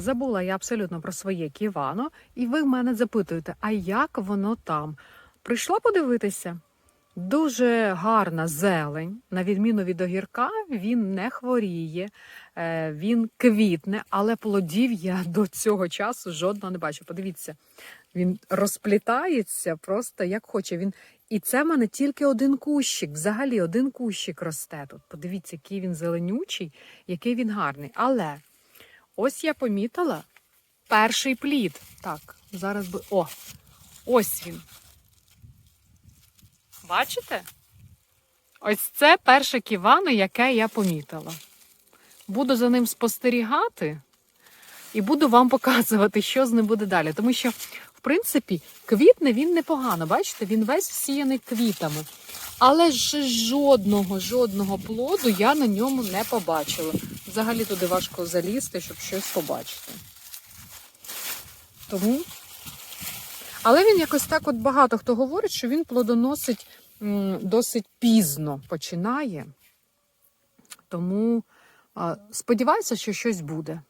Забула я абсолютно про своє ківано, і ви в мене запитуєте, а як воно там? Прийшла подивитися. Дуже гарна зелень, на відміну від огірка, він не хворіє, е, він квітне, але плодів я до цього часу жодного не бачу. Подивіться, він розплітається просто як хоче. Він... І це в мене тільки один кущик, взагалі один кущик росте тут. Подивіться, який він зеленючий, який він гарний. Але ось я помітила перший плід. Так, зараз би. О! Ось він. Бачите? Ось це перше ківано, яке я помітила. Буду за ним спостерігати і буду вам показувати, що з ним буде далі. Тому що, в принципі, квітне він непогано. Бачите, він весь всіяний квітами. Але ж жодного, жодного плоду я на ньому не побачила. Взагалі туди важко залізти, щоб щось побачити. Тому. Але він якось так от багато хто говорить, що він плодоносить досить пізно починає. Тому сподіваюся, що щось буде.